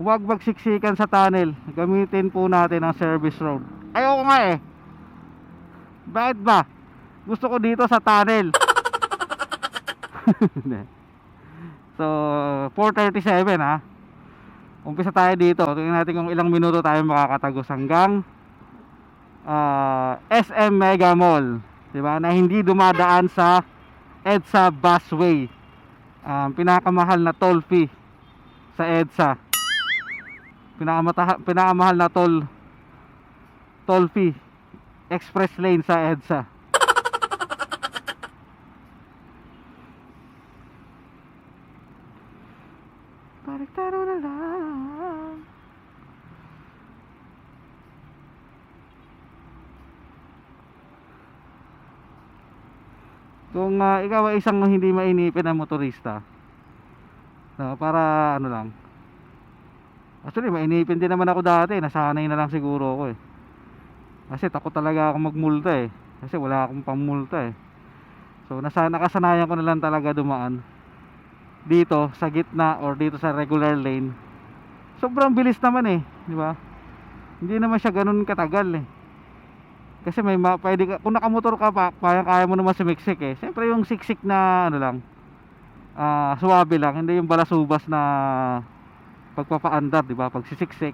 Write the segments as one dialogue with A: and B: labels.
A: huwag magsiksikan sa tunnel. Gamitin po natin ang service road. Ayoko nga eh. Bakit ba? Gusto ko dito sa tunnel. So, 4.37 ha. Umpisa tayo dito. Tingnan natin kung ilang minuto tayo makakatagos hanggang ah, SM Mega Mall. 'Di ba? Na hindi dumadaan sa EDSA busway. Um, pinakamahal na toll fee sa EDSA. Pinakamata pinakamahal na toll toll fee express lane sa EDSA. Baliktaro na lang. Kung ah, ikaw ay isang hindi mainipin na motorista, no, para ano lang. Actually, mainipin din naman ako dati. Nasanay na lang siguro ako eh. Kasi takot talaga ako magmulta eh. Kasi wala akong pamulta eh. So, nasa, nakasanayan ko na lang talaga dumaan dito sa gitna or dito sa regular lane. Sobrang bilis naman eh, di ba? Hindi naman siya ganun katagal eh. Kasi may ma- pwede ka, kung nakamotor ka pa, kaya kaya mo naman sumiksik eh. Siyempre yung siksik na ano lang, ah suwabe lang, hindi yung balasubas na pagpapaandar, di ba? Pagsisiksik.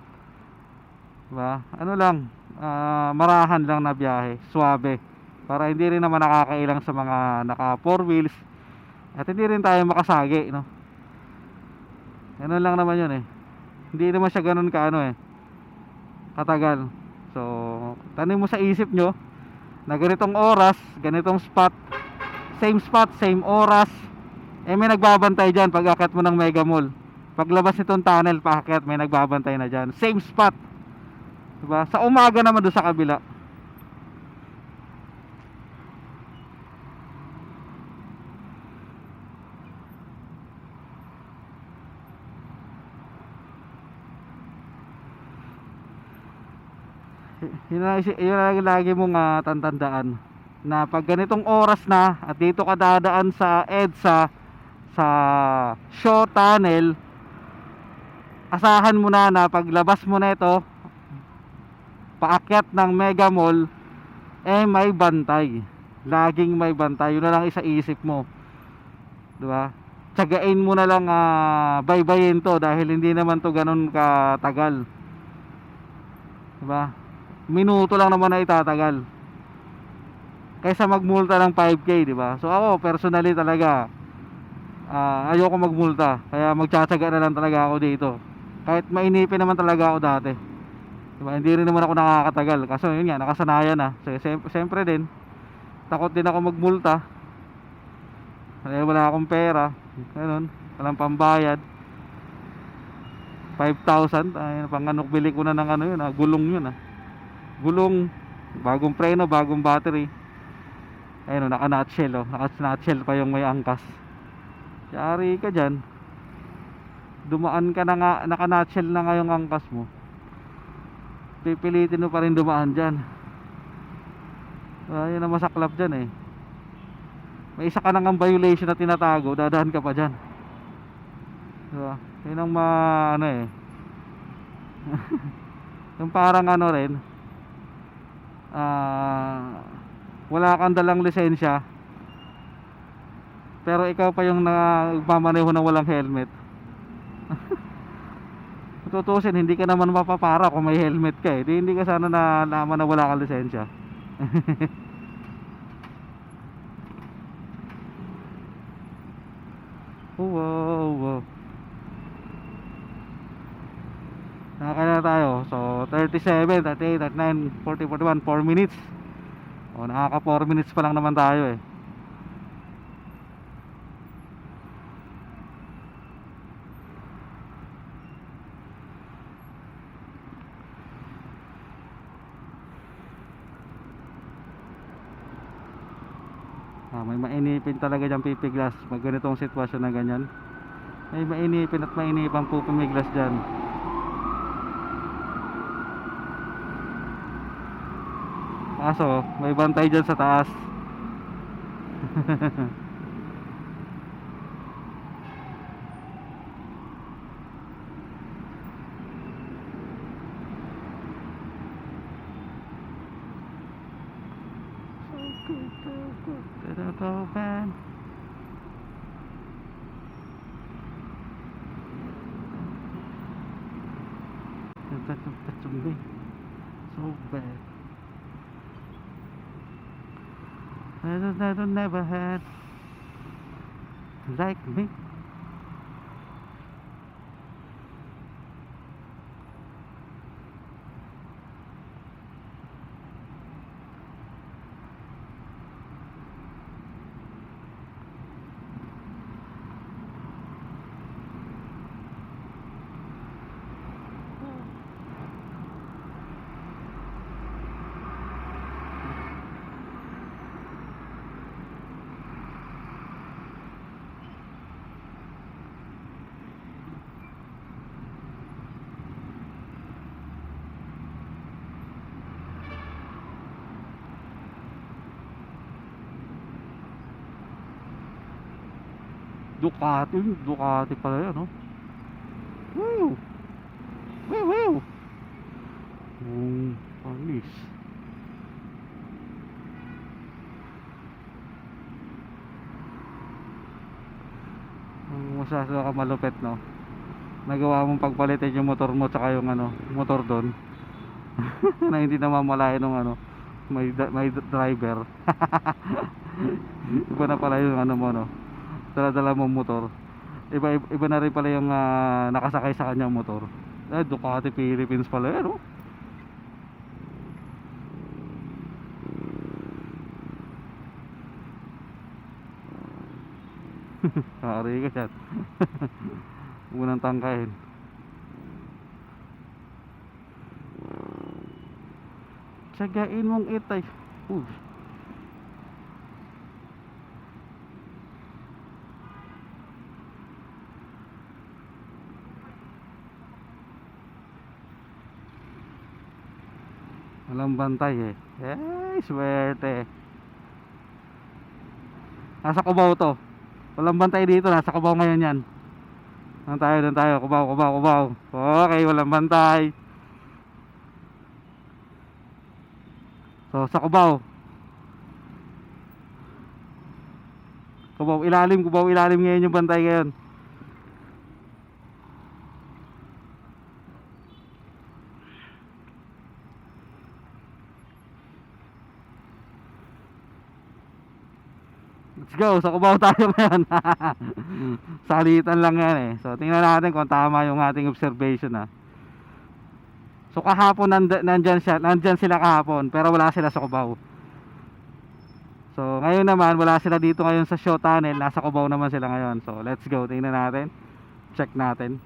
A: Di ba? Ano lang, ah, marahan lang na biyahe, suwabe. Para hindi rin naman nakakailang sa mga naka four wheels at hindi rin tayo makasagi, no? Ganun lang naman yun eh. Hindi naman siya ganun kaano eh. Katagal. So, tanim mo sa isip nyo na ganitong oras, ganitong spot, same spot, same oras, eh may nagbabantay dyan pag akit mo ng Mega Mall. Paglabas nitong tunnel, paakyat, may nagbabantay na dyan. Same spot. Diba? Sa umaga naman doon sa kabila. yun ang, isi- yun ang lagi mong ah, tantandaan na pag ganitong oras na at dito ka dadaan sa EDSA sa Shaw Tunnel asahan mo na na paglabas mo na ito paakyat ng Mega Mall eh may bantay. Laging may bantay. Yun na lang isa isip mo. Di ba? Tsagain mo na lang ah, baybayin to dahil hindi naman to ganun katagal. Di ba? Minuto lang naman na itatagal. Kaysa magmulta ng 5k di ba? So ako personally talaga ah, ayoko magmulta. Kaya magtsatsaga na lang talaga ako dito kahit mainipin naman talaga ako dati. Di ba hindi rin naman ako nakakatagal. Kaso yun nga nakasanayan na. So, siyempre din takot din ako magmulta. Dahil wala akong pera. Ganun walang pambayad. 5,000 ay pang ano bili ko na ng ano yun ah, gulong yun ah. Gulong. Bagong preno bagong battery. Ayun o naka nutshell o naka nutshell pa yung may angkas. Yari ka dyan dumaan ka na nga naka nutshell na nga yung angkas mo. Pipilitin mo pa rin dumaan dyan. Ayun ang masaklap dyan eh. May isa ka nang ang violation na tinatago dadahan ka pa dyan. Diba yun ang ma ano eh. Yung parang ano rin ah wala kang dalang lisensya pero ikaw pa yung nagmamaneho ng walang helmet tutusin hindi ka naman mapapara kung may helmet ka eh di hindi ka sana na naman na wala kang lisensya Oh, wow, wow. Nakakaya tayo. So, 37, 38, 39, 40, 41, 4 minutes. O, nakaka 4 minutes pa lang naman tayo eh. Ah, may mainipin talaga dyan pipiglas pag ganitong sitwasyon na ganyan. May mainipin at mainipan po pumiglas dyan. Kaso, may bantay dyan sa taas. Gonna go bad. That, that, that's me. So bad. I don't, I never had like me. Ducati, Ducati pala yan, no? Woo! Woo, woo! Yung panis. Ang masasa ka malupit, no? Nagawa mong pagpalitin yung motor mo tsaka yung ano, motor doon. na hindi namamalayan ng ano, may, may driver. Iba na pala yung ano mo, no? Dala-dala mong motor. Iba, iba, iba na rin pala yung ah, nakasakay sa kanyang motor. Eh Ducati Philippines pala yan oh. Hari ka dyan Unang tangkahin. Tsagain mong itay. Uy Walang bantay eh. Eh, swerte. Nasa Cubao to. Walang bantay dito. Nasa Cubao ngayon yan. Doon tayo, doon tayo. Cubao, Cubao, Cubao. Okay, walang bantay. So, sa Cubao. Cubao ilalim, Cubao ilalim ngayon yung bantay ngayon. Let's go, sa Cubao tayo ngayon. Salitan lang yan eh. So, tingnan natin kung tama yung ating observation ah. So, kahapon nand nandyan, siya, nandyan sila kahapon, pero wala sila sa Cubao. So, ngayon naman, wala sila dito ngayon sa show tunnel. Nasa Cubao naman sila ngayon. So, let's go. Tingnan natin. Check natin.